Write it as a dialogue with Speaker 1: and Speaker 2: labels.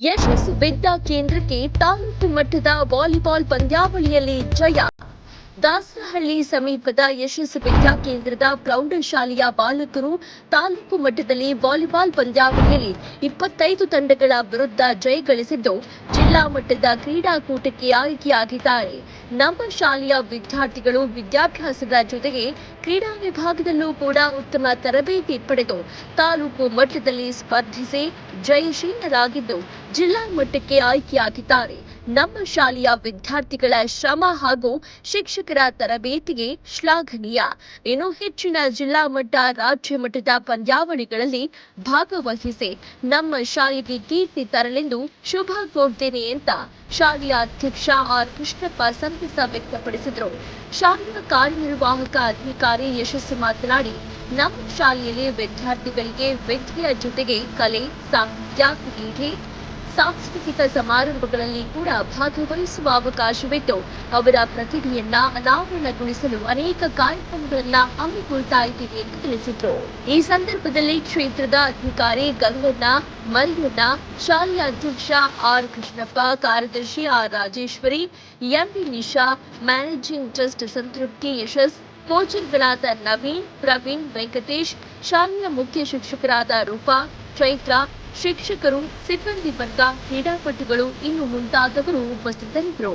Speaker 1: ಯಶಸ್ಸು ವಿದ್ಯಾ ಕೇಂದ್ರಕ್ಕೆ ತಾಲೂಕು ಮಟ್ಟದ ವಾಲಿಬಾಲ್ ಪಂದ್ಯಾವಳಿಯಲ್ಲಿ ಜಯ. ದಾಸರಹಳ್ಳಿ ಸಮೀಪದ ಯಶಸ್ಸು ವಿದ್ಯಾ ಕೇಂದ್ರದ ಪ್ರೌಢಶಾಲೆಯ ಬಾಲಕರು ತಾಲೂಕು ಮಟ್ಟದಲ್ಲಿ ವಾಲಿಬಾಲ್ ಪಂದ್ಯಾವಳಿಯಲ್ಲಿ ಇಪ್ಪತ್ತೈದು ತಂಡಗಳ ವಿರುದ್ಧ ಜಯ ಗಳಿಸಿದ್ದು, ಜಿಲ್ಲಾ ಮಟ್ಟದ ಕ್ರೀಡಾಕೂಟಕ್ಕೆ ಆಯ್ಕೆಯಾಗಿದ್ದಾರೆ. ನಮ್ಮ ಶಾಲೆಯ ವಿದ್ಯಾರ್ಥಿಗಳು ವಿದ್ಯಾಭ್ಯಾಸದ ಜೊತೆಗೆ ಕ್ರೀಡಾ ವಿಭಾಗದಲ್ಲೂ ಕೂಡ ಉತ್ತಮ ತರಬೇತಿ ಪಡೆದು ತಾಲೂಕು ಮಟ್ಟದಲ್ಲಿ ಸ್ಪರ್ಧಿಸಿ ಜಯಶೀಲರಾಗಿದ್ದು, ಜಿಲ್ಲಾ ಮಟ್ಟಕ್ಕೆ ಆಯ್ಕೆಯಾಗಿದ್ದಾರೆ. ನಮ್ಮ ಶಾಲೆಯ ವಿದ್ಯಾರ್ಥಿಗಳ ಶ್ರಮ ಹಾಗೂ ಶಿಕ್ಷಕರ ತರಬೇತಿಗೆ ಶ್ಲಾಘನೀಯ. ಇನ್ನು ಹೆಚ್ಚಿನ ಜಿಲ್ಲಾ ಮಟ್ಟ, ರಾಜ್ಯ ಮಟ್ಟದ ಪಂದ್ಯಾವಳಿಗಳಲ್ಲಿ ಭಾಗವಹಿಸಿ ನಮ್ಮ ಶಾಲೆಗೆ ಕೀರ್ತಿ ತರಲೆಂದು ಶುಭ ಕೋರ್ತೇನೆ ಅಂತ ಶಾಲೆಯ ಅಧ್ಯಕ್ಷ ಆರ್. ಕೃಷ್ಣಪ್ಪ ಸಂತಸ ವ್ಯಕ್ತಪಡಿಸಿದರು. ಶಾಲೆಯ ಕಾರ್ಯನಿರ್ವಾಹಕ ಅಧಿಕಾರಿ ಯಶಸ್ಸು ಮಾತನಾಡಿ, ನಮ್ಮ ಶಾಲೆಯಲ್ಲಿ ವಿದ್ಯಾರ್ಥಿಗಳಿಗೆ ವಿದ್ಯೆಯ ಜೊತೆಗೆ ಕಲೆ, ಸಾಹಿತ್ಯ, ಕ್ರೀಡೆ ಸಾಂಸ್ಕೃತಿಕ ಸಮಾರಂಭಗಳಲ್ಲಿ ಕೂಡ ಭಾಗವಹಿಸುವ ಅವಕಾಶವಿದ್ದು ಅವರ ಪ್ರತಿಭೆಯನ್ನ ಅನಾವರಣಗೊಳಿಸಲು ಅನೇಕ ಕಾರ್ಯಕ್ರಮಗಳನ್ನ ಹಮ್ಮಿಕೊಳ್ತಾ ಇದ್ದೀವಿ ಎಂದು ತಿಳಿಸಿದ್ರು. ಈ ಸಂದರ್ಭದಲ್ಲಿ ಕ್ಷೇತ್ರದ ಅಧಿಕಾರಿ ಗಂಗಣ್ಣ, ಮರಿಯಣ್ಣ, ಶಾಲೆಯ ಅಧ್ಯಕ್ಷ ಆರ್ ಕೃಷ್ಣಪ್ಪ, ಕಾರ್ಯದರ್ಶಿ R Rajeshwari MP Nisha, managing trust Santrupti Yashas ಕೋಚರ್ಗಳಾದ Naveen, Praveen Venkatesh, ಶಾಲೆಯ ಮುಖ್ಯ ಶಿಕ್ಷಕರಾದ ರೂಪಾ, ಚೈತ್ರ ಶಿಕ್ಷಕರು ಸಿಬ್ಬಂದಿ ವರ್ಗ ಕ್ರೀಡಾಪಟುಗಳು ಇನ್ನು ಮುಂತಾದವರು ಉಪಸ್ಥಿತರಿದ್ದರು.